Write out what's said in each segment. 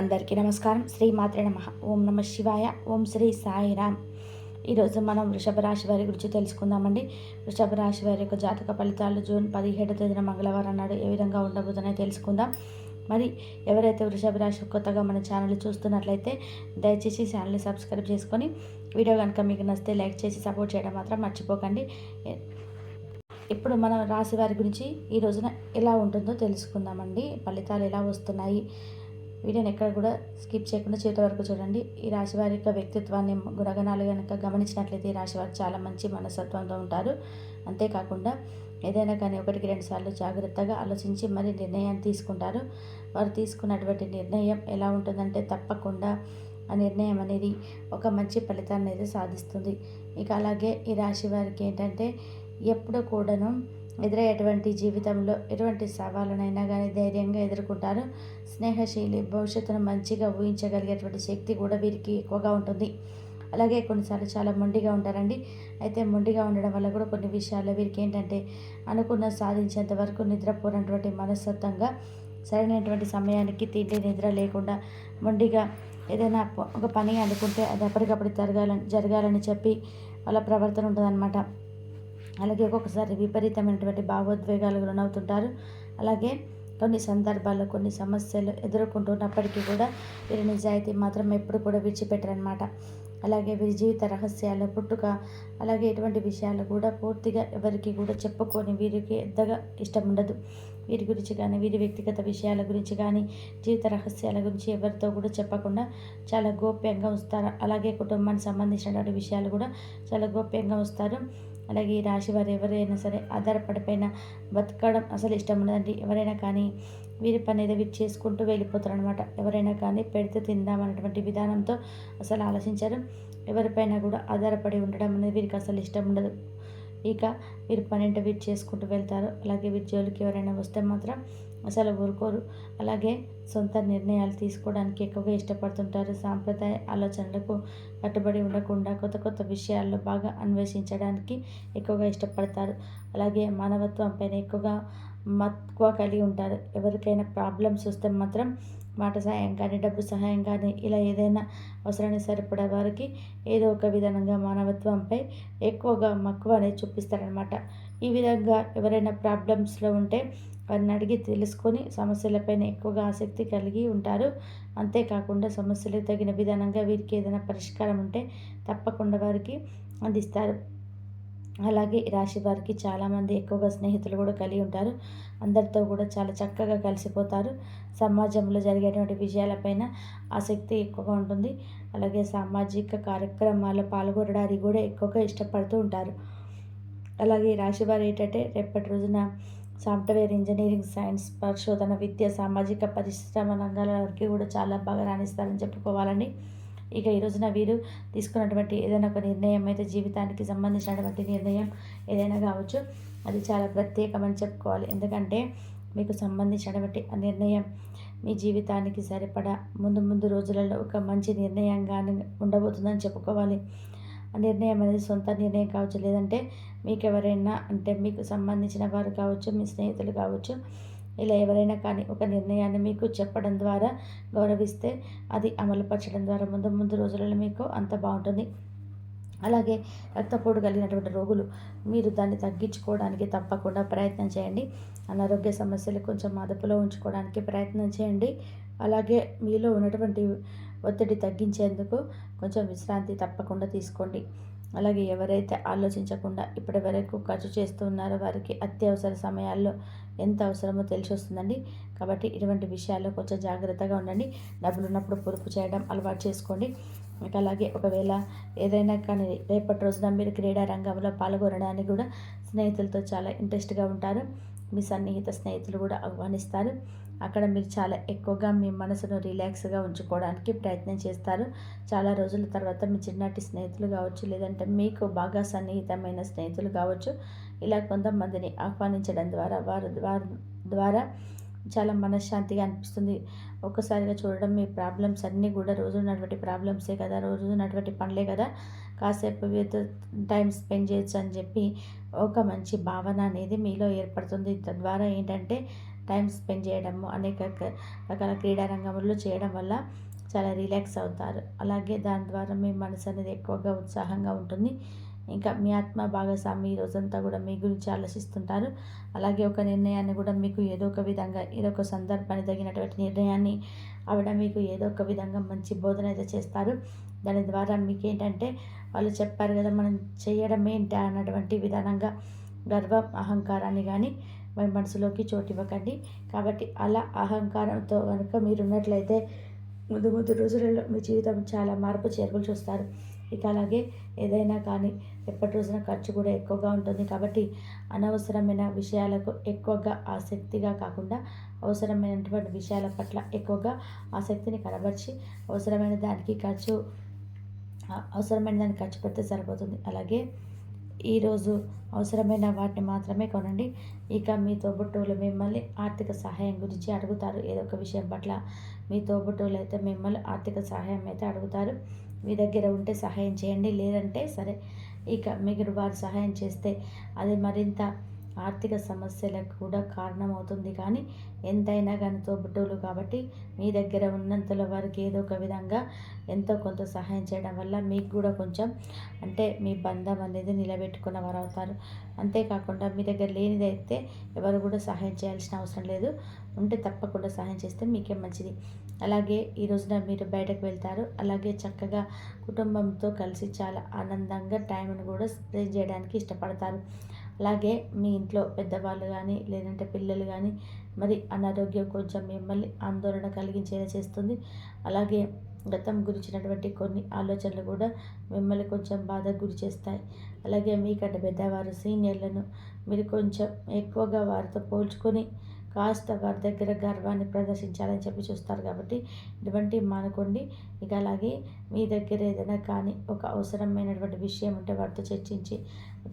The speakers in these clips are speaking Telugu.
అందరికీ నమస్కారం. శ్రీ మాత్రే నమ. ఓం నమ శివాయ. ఓం శ్రీ సాయిరామ్ ఈరోజు మనం వృషభ రాశి వారి గురించి తెలుసుకుందామండి. వృషభ రాశి వారి యొక్క జాతక ఫలితాలు జూన్ పదిహేడు తేదీన మంగళవారం నాడు ఏ విధంగా ఉండబోతున్నాయో తెలుసుకుందాం. మరి ఎవరైతే వృషభ రాశి కొత్తగా మన ఛానల్ చూస్తున్నట్లయితే దయచేసి ఛానల్ని సబ్స్క్రైబ్ చేసుకొని వీడియో కనుక మీకు నచ్చితే లైక్ చేసి సపోర్ట్ చేయడం మాత్రం మర్చిపోకండి. ఇప్పుడు మనం రాశి వారి గురించి ఈ రోజున ఎలా ఉంటుందో తెలుసుకుందామండి. ఫలితాలు ఎలా వస్తున్నాయి? వీడియోని ఎక్కడ కూడా స్కిప్ చేయకుండా చేత వరకు చూడండి. ఈ రాశి వారి యొక్క వ్యక్తిత్వాన్ని గుణగణాలు కనుక గమనించినట్లయితే ఈ రాశి వారు చాలా మంచి మనస్తత్వంతో ఉంటారు. అంతేకాకుండా ఏదైనా కానీ ఒకటికి రెండు సార్లు జాగ్రత్తగా ఆలోచించి మరి నిర్ణయాన్ని తీసుకుంటారు. వారు తీసుకున్నటువంటి నిర్ణయం ఎలా ఉంటుందంటే తప్పకుండా ఆ నిర్ణయం అనేది ఒక మంచి ఫలితాన్ని అయితే సాధిస్తుంది. ఇక అలాగే ఈ రాశి వారికి ఏంటంటే ఎప్పుడు కూడాను ఎదురయ్యేటువంటి జీవితంలో ఎటువంటి సవాళ్ళనైనా కానీ ధైర్యంగా ఎదుర్కొంటారు. స్నేహశీలి భవిష్యత్తును మంచిగా ఊహించగలిగేటువంటి శక్తి కూడా వీరికి ఎక్కువగా ఉంటుంది. అలాగే కొన్నిసార్లు చాలా మొండిగా ఉంటారండి. అయితే మొండిగా ఉండడం వల్ల కూడా కొన్ని విషయాల్లో వీరికి ఏంటంటే అనుకున్న సాధించేంత వరకు నిద్రపోనటువంటి మనస్తత్వంగా సరైనటువంటి సమయానికి తిండి నిద్ర లేకుండా మొండిగా ఏదైనా ఒక పని అనుకుంటే అది ఎప్పటికప్పుడు జరగాలని జరగాలని చెప్పి వాళ్ళ ప్రవర్తన ఉంటుందన్నమాట. అలాగే ఒక్కొక్కసారి విపరీతమైనటువంటి భావోద్వేగాలు లోనవుతుంటారు అలాగే కొన్ని సందర్భాల్లో కొన్ని సమస్యలు ఎదుర్కొంటున్నప్పటికీ కూడా వీరి నిజాయితీ మాత్రం ఎప్పుడు కూడా విడిచిపెట్టరనమాట అలాగే వీరి జీవిత రహస్యాలు పుట్టుక అలాగే ఎటువంటి విషయాలు కూడా పూర్తిగా ఎవరికి కూడా చెప్పుకొని వీరికి ఎంతగా ఇష్టం ఉండదు. వీరి గురించి కానీ వీరి వ్యక్తిగత విషయాల గురించి కానీ జీవిత రహస్యాల గురించి ఎవరితో కూడా చెప్పకుండా చాలా గోప్యంగా ఉంచుతారు అలాగే కుటుంబానికి సంబంధించినటువంటి విషయాలు కూడా చాలా గోప్యంగా ఉంచుతారు అలాగే ఈ రాశి వారు ఎవరైనా సరే ఆధారపడిపోయిన బతకడం అసలు ఇష్టం ఉండదండి. ఎవరైనా కానీ వీరి పని ఏదో వీరు చేసుకుంటూ వెళ్ళిపోతారు అనమాట ఎవరైనా కానీ పెడితే తిందామన్నటువంటి విధానంతో అసలు ఆలోచించారు. ఎవరిపైన కూడా ఆధారపడి ఉండడం అనేది వీరికి అసలు ఇష్టం ఉండదు. ఇక వీరు పన్నెండు వీరు చేసుకుంటూ వెళ్తారు. అలాగే వీరి జోలికి ఎవరైనా వస్తే మాత్రం అసలు ఊరుకోరు. అలాగే సొంత నిర్ణయాలు తీసుకోవడానికి ఎక్కువగా ఇష్టపడుతుంటారు. సాంప్రదాయ ఆలోచనలకు కట్టుబడి ఉండకుండా కొత్త కొత్త విషయాల్లో బాగా అన్వేషించడానికి ఎక్కువగా ఇష్టపడతారు. అలాగే మానవత్వం పైన ఎక్కువగా మక్కువ కలిగి ఉంటారు. ఎవరికైనా ప్రాబ్లమ్స్ వస్తే మాత్రం మాట సహాయం కానీ డబ్బు సహాయం కానీ ఇలా ఏదైనా అవసరానికి సరిపడే వారికి ఏదో ఒక విధంగా మానవత్వంపై ఎక్కువగా మక్కువ అనేది చూపిస్తారనమాట ఈ విధంగా ఎవరైనా ప్రాబ్లమ్స్లో ఉంటే వారిని అడిగి తెలుసుకొని సమస్యలపైన ఎక్కువగా ఆసక్తి కలిగి ఉంటారు. అంతేకాకుండా సమస్యలకు తగిన విధానంగా వీరికి ఏదైనా పరిష్కారం ఉంటే తప్పకుండా వారికి అందిస్తారు. అలాగే రాశి వారికి చాలామంది ఎక్కువగా స్నేహితులు కూడా కలిగి ఉంటారు. అందరితో కూడా చాలా చక్కగా కలిసిపోతారు. సమాజంలో జరిగేటువంటి విషయాలపైన ఆసక్తి ఎక్కువగా ఉంటుంది. అలాగే సామాజిక కార్యక్రమాల్లో పాల్గొనడానికి కూడా ఎక్కువగా ఇష్టపడుతూ ఉంటారు. అలాగే రాశి వారు ఏంటంటే రేపటి రోజున సాఫ్ట్వేర్ ఇంజనీరింగ్ సైన్స్ పరిశోధన విద్య సామాజిక పరిశ్రమ రంగాల వరకు కూడా చాలా బాగా రాణిస్తారని చెప్పుకోవాలని ఇక ఈ రోజున వీరు తీసుకున్నటువంటి ఏదైనా ఒక నిర్ణయం అయితే జీవితానికి సంబంధించినటువంటి నిర్ణయం ఏదైనా కావచ్చు అది చాలా ప్రత్యేకమని చెప్పుకోవాలి. ఎందుకంటే మీకు సంబంధించినటువంటి ఆ నిర్ణయం మీ జీవితానికి సరిపడా ముందు ముందు రోజులలో ఒక మంచి నిర్ణయంగా ఉండబోతుందని చెప్పుకోవాలి. ఆ నిర్ణయం అనేది సొంత నిర్ణయం కావచ్చు లేదంటే మీకు ఎవరైనా అంటే మీకు సంబంధించిన వారు కావచ్చు మీ స్నేహితులు కావచ్చు ఇలా ఎవరైనా కానీ ఒక నిర్ణయాన్ని మీకు చెప్పడం ద్వారా గౌరవిస్తే అది అమలుపరచడం ద్వారా ముందు ముందు రోజులలో మీకు అంత బాగుంటుంది. అలాగే రక్తపోటు కలిగినటువంటి రోగులు మీరు దాన్ని తగ్గించుకోవడానికి తప్పకుండా ప్రయత్నం చేయండి. అనారోగ్య సమస్యలు కొంచెం అదుపులో ఉంచుకోవడానికి ప్రయత్నం చేయండి. అలాగే మీలో ఉన్నటువంటి ఒత్తిడి తగ్గించేందుకు కొంచెం విశ్రాంతి తప్పకుండా తీసుకోండి. అలాగే ఎవరైతే ఆలోచించకుండా ఇప్పటి వరకు ఖర్చు చేస్తూ ఉన్నారో వారికి అత్యవసర సమయాల్లో ఎంత అవసరమో తెలిసి వస్తుందండి. కాబట్టి ఇటువంటి విషయాల్లో కొంచెం జాగ్రత్తగా ఉండండి. డబ్బులు ఉన్నప్పుడు పొదుపు చేయడం అలవాటు చేసుకోండి. అలాగే ఒకవేళ ఏదైనా కానీ రేపటి రోజున మీరు క్రీడా రంగంలో పాల్గొనడానికి కూడా స్నేహితులతో చాలా ఇంట్రెస్ట్గా ఉంటారు. మీ సన్నిహిత స్నేహితులు కూడా ఆహ్వానిస్తారు. అక్కడ మీరు చాలా ఎక్కువగా మీ మనసును రిలాక్స్గా ఉంచుకోవడానికి ప్రయత్నం చేస్తారు. చాలా రోజుల తర్వాత మీ చిన్నటి స్నేహితులు కావచ్చు లేదంటే మీకు బాగా సన్నిహితమైన స్నేహితులు కావచ్చు ఇలా కొంతమందిని ఆహ్వానించడం ద్వారా వారి వారి ద్వారా చాలా మనశ్శాంతిగా అనిపిస్తుంది. ఒక్కసారిగా చూడడం మీ ప్రాబ్లమ్స్ అన్నీ కూడా రోజు ఉన్నటువంటి ప్రాబ్లమ్సే కదా రోజు ఉన్నటువంటి పనులే కదా. కాసేపు వీరితో టైం స్పెండ్ చేయొచ్చు అని చెప్పి ఒక మంచి భావన అనేది మీలో ఏర్పడుతుంది. తద్వారా ఏంటంటే టైం స్పెండ్ చేయడము అనేక రకాల క్రీడా రంగంలో చేయడం వల్ల చాలా రిలాక్స్ అవుతారు. అలాగే దాని ద్వారా మీ మనసు అనేది ఎక్కువగా ఉత్సాహంగా ఉంటుంది. ఇంకా మీ ఆత్మ భాగస్వామి రోజంతా కూడా మీ గురించి ఆలోచిస్తుంటారు. అలాగే ఒక నిర్ణయాన్ని కూడా మీకు ఏదో ఒక విధంగా ఏదో ఒక సందర్భాన్ని తగినటువంటి నిర్ణయాన్ని ఆవిడ మీకు ఏదో ఒక విధంగా మంచి బోధన అయితే చేస్తారు. దాని ద్వారా మీకు ఏంటంటే వాళ్ళు చెప్పారు కదా మనం చేయడం ఏంటి అన్నటువంటి విధానంగా గర్వం అహంకారాన్ని కానీ మీ మనసులోకి చోటు ఇవ్వకండి కాబట్టి అలా అహంకారంతో కనుక మీరు ఉన్నట్లయితే ముందు ముందు రోజులలో మీ జీవితం చాలా మార్పు చేర్పులు చూస్తారు. ఇక అలాగే ఏదైనా కానీ ఎప్పటి రోజున ఖర్చు కూడా ఎక్కువగా ఉంటుంది. కాబట్టి అనవసరమైన విషయాలకు ఎక్కువగా ఆసక్తిగా కాకుండా అవసరమైనటువంటి విషయాల పట్ల ఎక్కువగా ఆసక్తిని కనబరిచి అవసరమైన దానికి ఖర్చు అవసరమైన దానికి ఖర్చు పెడితే సరిపోతుంది. అలాగే ఈరోజు అవసరమైన వాటిని మాత్రమే కొనండి. ఇక మీ తోబుట్టువులు మిమ్మల్ని ఆర్థిక సహాయం గురించి అడుగుతారు. ఏదో ఒక విషయం పట్ల మీ తోబుట్టువులు అయితే మిమ్మల్ని ఆర్థిక సహాయం అయితే అడుగుతారు. మీ దగ్గర ఉంటే సహాయం చేయండి. లేదంటే సరే ఇక మిగిలిన వారు సహాయం చేస్తే అది మరింత ఆర్థిక సమస్యలకు కూడా కారణమవుతుంది. కానీ ఎంతైనా కానీ తోబుట్టువులు కాబట్టి మీ దగ్గర ఉన్నంతలో వారికి ఏదో ఒక విధంగా ఎంతో కొంత సహాయం చేయడం వల్ల మీకు కూడా కొంచెం అంటే మీ బంధం అనేది నిలబెట్టుకున్న వారు అవుతారు అంతేకాకుండా మీ దగ్గర లేనిదైతే ఎవరు కూడా సహాయం చేయాల్సిన అవసరం లేదు. ఉంటే తప్పకుండా సహాయం చేస్తే మీకే మంచిది. అలాగే ఈ రోజున మీరు బయటకు వెళ్తారు. అలాగే చక్కగా కుటుంబంతో కలిసి చాలా ఆనందంగా టైంను కూడా స్పెండ్ చేయడానికి ఇష్టపడతారు. అలాగే మీ ఇంట్లో పెద్దవాళ్ళు కానీ లేదంటే పిల్లలు కానీ మరి అనారోగ్యం కొంచెం మిమ్మల్ని ఆందోళన కలిగించేలా చేస్తుంది. అలాగే గతం గురించినటువంటి కొన్ని ఆలోచనలు కూడా మిమ్మల్ని కొంచెం బాధకు గురి చేస్తాయి. అలాగే మీకంటే పెద్దవారు సీనియర్లను మీరు కొంచెం ఎక్కువగా వారితో పోల్చుకొని కాస్త వారి దగ్గర గర్వాన్ని ప్రదర్శించాలని చెప్పి చూస్తారు కాబట్టి ఇటువంటి మానుకోండి. ఇక అలాగే మీ దగ్గర ఏదైనా కానీ ఒక అవసరమైనటువంటి విషయం ఉంటే వారితో చర్చించి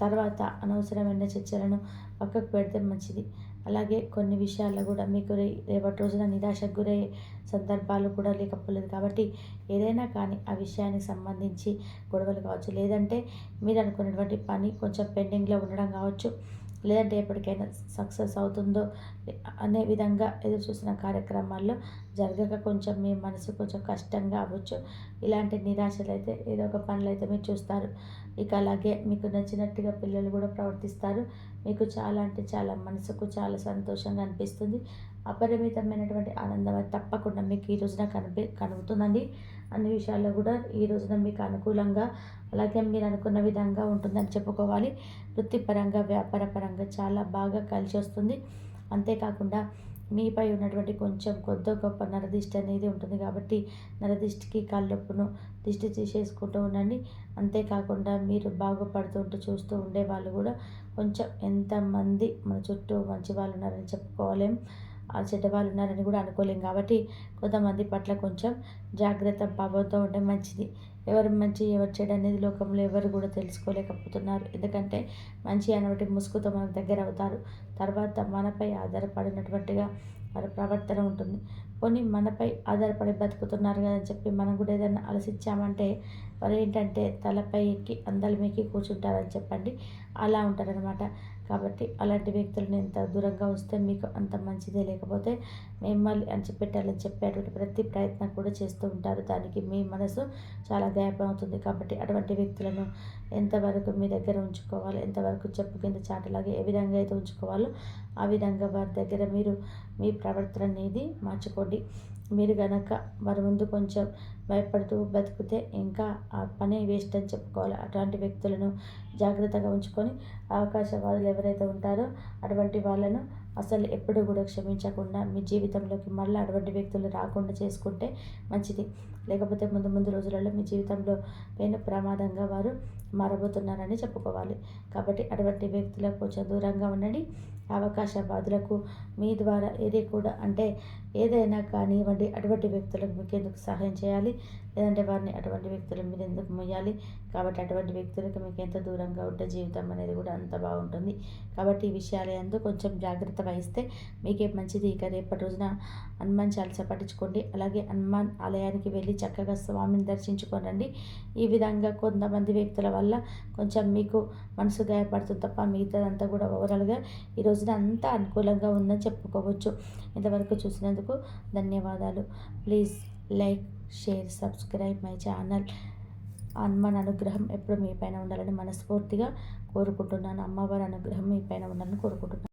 తర్వాత అనవసరమైన చర్చలను పక్కకు పెడితే మంచిది. అలాగే కొన్ని విషయాల్లో కూడా మీకు రేపటి రోజున నిరాశకు గురయ్యే సందర్భాలు కూడా లేకపోలేదు కాబట్టి ఏదైనా కానీ ఆ విషయానికి సంబంధించి గొడవలు కావచ్చు. లేదంటే మీరు అనుకున్నటువంటి పని కొంచెం పెండింగ్లో ఉండడం కావచ్చు. లేదంటే ఎప్పటికైనా సక్సెస్ అవుతుందో అనే విధంగా ఎదురు చూసిన కార్యక్రమాల్లో జరగక కొంచెం మీ మనసు కొంచెం కష్టంగా అవ్వచ్చు. ఇలాంటి నిరాశలు అయితే ఏదో ఒక పనులు అయితే మీరు చూస్తారు. ఇక అలాగే మీకు నచ్చినట్టుగా పిల్లలు కూడా ప్రవర్తిస్తారు. మీకు చాలా అంటే చాలా మనసుకు చాలా సంతోషంగా అనిపిస్తుంది. అపరిమితమైనటువంటి ఆనందం తప్పకుండా మీకు ఈ రోజున కనిపి కనుగుతుందండి. అన్ని విషయాల్లో కూడా ఈ రోజున మీకు అనుకూలంగా అలాగే మీరు అనుకున్న విధంగా ఉంటుందని చెప్పుకోవాలి. వృత్తిపరంగా వ్యాపారపరంగా చాలా బాగా కలిసి వస్తుంది. అంతేకాకుండా మీపై ఉన్నటువంటి కొంచెం కొద్ది గొప్ప నరదిష్టి అనేది ఉంటుంది కాబట్టి నరదిష్టికి కళ్ళొప్పును దిష్టి తీసేసుకుంటూ ఉండండి. అంతేకాకుండా మీరు బాగుపడుతూ ఉంటూ చూస్తూ ఉండే వాళ్ళు కూడా కొంచెం ఎంతమంది మన చుట్టూ మంచి వాళ్ళు ఉన్నారని చెప్పుకోలేం. చెడ్డవాళ్ళు ఉన్నారని కూడా అనుకోలేం కాబట్టి కొంతమంది పట్ల కొంచెం జాగ్రత్త భావంతో ఉంటే మంచిది. ఎవరు మంచి ఎవరు చెడు అనేది లోకంలో ఎవరు కూడా తెలుసుకోలేకపోతున్నారు. ఎందుకంటే మంచి అనేటి ముసుగుతో మనకు దగ్గర అవుతారు. తర్వాత మనపై ఆధారపడినటువంటిగా వారి ప్రవర్తన ఉంటుంది. పోనీ మనపై ఆధారపడి బతుకుతున్నారు కదా అని చెప్పి మనం కూడా ఏదైనా ఆలోచించామంటే వారు ఏంటంటే తలపై ఎక్కి అందల కూర్చుంటారని చెప్పండి. అలా ఉంటారనమాట కాబట్టి అలాంటి వ్యక్తులను ఎంత దూరంగా వస్తే మీకు అంత మంచిదే. లేకపోతే మిమ్మల్ని అంచిపెట్టాలని చెప్పేటువంటి ప్రతి ప్రయత్నం కూడా చేస్తూ ఉంటారు. దానికి మీ మనసు చాలా దయపమవుతుంది కాబట్టి అటువంటి వ్యక్తులను ఎంతవరకు మీ దగ్గర ఉంచుకోవాలి ఎంతవరకు చెప్పు కింద చాటలాగా ఏ విధంగా అయితే ఉంచుకోవాలో ఆ విధంగా వారి దగ్గర మీరు మీ ప్రవర్తన అనేది మార్చుకోండి. మీరు కనుక వారి ముందు కొంచెం భయపడుతూ బతికితే ఇంకా ఆ పనే వేస్ట్ అని చెప్పుకోవాలి. అటువంటి వ్యక్తులను జాగ్రత్తగా ఉంచుకొని అవకాశవాదులు ఎవరైతే ఉంటారో అటువంటి వాళ్ళను అసలు ఎప్పుడు కూడా క్షమించకుండా మీ జీవితంలోకి మళ్ళీ అటువంటి వ్యక్తులు రాకుండా చేసుకుంటే మంచిది. లేకపోతే ముందు ముందు రోజులలో మీ జీవితంలో పైన ప్రమాదంగా వారు మారబోతున్నారని చెప్పుకోవాలి. కాబట్టి అటువంటి వ్యక్తులకు కొంచెం దూరంగా ఉండండి. అవకాశవాదులకు మీ ద్వారా ఏది కూడా అంటే ఏదైనా కానివ్వండి అటువంటి వ్యక్తులకు మీకు ఎందుకు సహాయం చేయాలి? లేదంటే వారిని అటువంటి వ్యక్తుల మీద ఎందుకు మొయ్యాలి? కాబట్టి అటువంటి వ్యక్తులకు మీకు ఎంత దూరంగా ఉంటే జీవితం అనేది కూడా అంత బాగుంటుంది. కాబట్టి ఈ విషయాలు ఎందుకు కొంచెం జాగ్రత్త వహిస్తే మీకే మంచిది. ఇక రేపటి రోజున హనుమాన్ చాలీసా పట్టించుకోండి అలాగే హనుమాన్ ఆలయానికి వెళ్ళి చక్కగా స్వామిని దర్శించుకోనండి ఈ విధంగా కొంతమంది వ్యక్తుల వల్ల కొంచెం మీకు మనసు గాయపడుతుంది తప్ప మిగతాదంతా కూడా ఓవరాల్గా ఈ రోజున అంతా అనుకూలంగా ఉందని చెప్పుకోవచ్చు. ఇంతవరకు చూసినందుకు ధన్యవాదాలు. Please like share subscribe my channel. Hanuman అనుగ్రహం ఎప్పుడు మీ పైన ఉండాలని మనస్ఫూర్తిగా కోరుకుంటున్నాను. అమ్మవారి అనుగ్రహం మీ పైన ఉండాలని కోరుకుంటున్నాను.